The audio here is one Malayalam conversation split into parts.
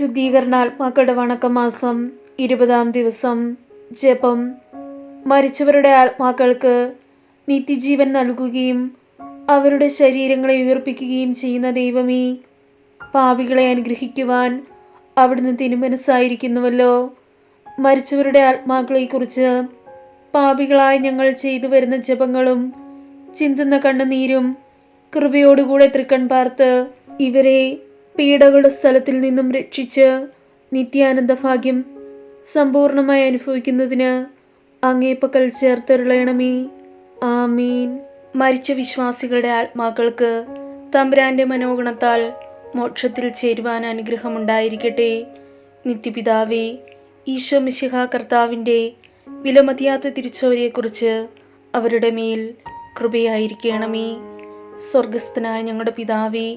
ശുദ്ധീകരണാത്മാക്കളുടെ വണക്കമാസം ഇരുപതാം ദിവസം ജപം. മരിച്ചവരുടെ ആത്മാക്കൾക്ക് നിത്യജീവൻ നൽകുകയും അവരുടെ ശരീരങ്ങളെ ഉയർപ്പിക്കുകയും ചെയ്യുന്ന ദൈവമേ പാപികളെ അനുഗ്രഹിക്കുവാൻ അവിടുന്ന് തിരുമനസ്സായിരിക്കുന്നുവല്ലോ. മരിച്ചവരുടെ ആത്മാക്കളെക്കുറിച്ച് പാപികളായി ഞങ്ങൾ ചെയ്തു വരുന്ന ജപങ്ങളും ചിന്തുന്ന കണ്ണുനീരും കൃപയോടുകൂടെ തൃക്കൺ പാർത്ത് ഇവരെ പീഡകളുടെ സ്ഥലത്തിൽ നിന്നും രക്ഷിച്ച് നിത്യാനന്ദ ഭാഗ്യം സമ്പൂർണമായി അനുഭവിക്കുന്നതിന് അങ്ങേപ്പക്കൽ ചേർത്തരുളയണമേ ആമീൻ. മരിച്ച വിശ്വാസികളുടെ ആത്മാക്കൾക്ക് തമ്പുരാന്റെ മനോഗണത്താൽ മോക്ഷത്തിൽ ചേരുവാൻ അനുഗ്രഹമുണ്ടായിരിക്കട്ടെ. നിത്യപിതാവേ ഈശോ മിശിഹ കർത്താവിന്റെ വിലമതിയാത്ത തിരിച്ചവരെക്കുറിച്ച് അവരുടെ മേൽ കൃപയായിരിക്കണമേ. സ്വർഗസ്ഥനായ ഞങ്ങളുടെ പിതാവേ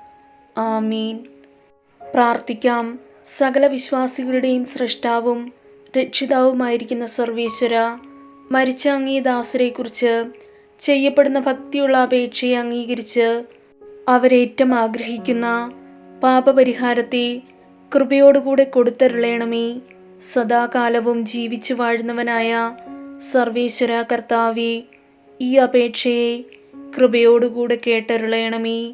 ആമീൻ. പ്രാർത്ഥിക്കാം. സകല വിശ്വാസികളുടെയും സൃഷ്ടാവും രക്ഷിതാവുമായിരിക്കുന്ന സർവീശ്വര മരിച്ച അങ്ങേ ദാസരെക്കുറിച്ച് ചെയ്യപ്പെടുന്ന ഭക്തിയുള്ള അപേക്ഷയെ അംഗീകരിച്ച് അവരേറ്റം ആഗ്രഹിക്കുന്ന പാപപരിഹാരത്തെ കൃപയോടുകൂടെ കൊടുത്തരുളയണമേ സദാകാലവും ജീവിച്ചു വാഴുന്നവനായ സർവേശ്വര കർത്താവെ ഈ അപേക്ഷയെ കൃപയോടുകൂടെ കേട്ടരുളയണമേ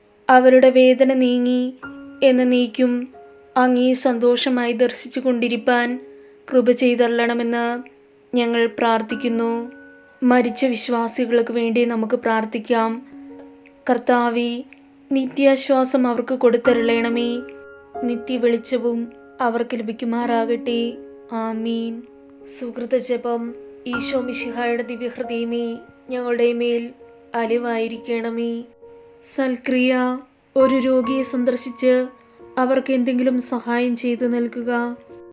അവരുടെ വേദന നീങ്ങി എന്ന് നീക്കും. അങ്ങേ സന്തോഷമായി ദർശിച്ചു കൊണ്ടിരിപ്പാൻ കൃപ ചെയ്തല്ലണമെന്ന് ഞങ്ങൾ പ്രാർത്ഥിക്കുന്നു. മരിച്ച വിശ്വാസികൾക്ക് വേണ്ടി നമുക്ക് പ്രാർത്ഥിക്കാം. കർത്താവി നിത്യാശ്വാസം അവർക്ക് കൊടുത്തരുളയണമേ നിത്യ വെളിച്ചവും അവർക്ക് ലഭിക്കുമാറാകട്ടെ. ആമീൻ. സുഹൃത ജപം ഈശോ മിശിഹായുടെ ദിവ്യഹൃദയമേ ഞങ്ങളുടെ മേൽ അലിവായിരിക്കണമേ. സൽക്രിയ ഒരു രോഗിയെ സന്ദർശിച്ച് അവർക്ക് എന്തെങ്കിലും സഹായം ചെയ്തു നൽകുക.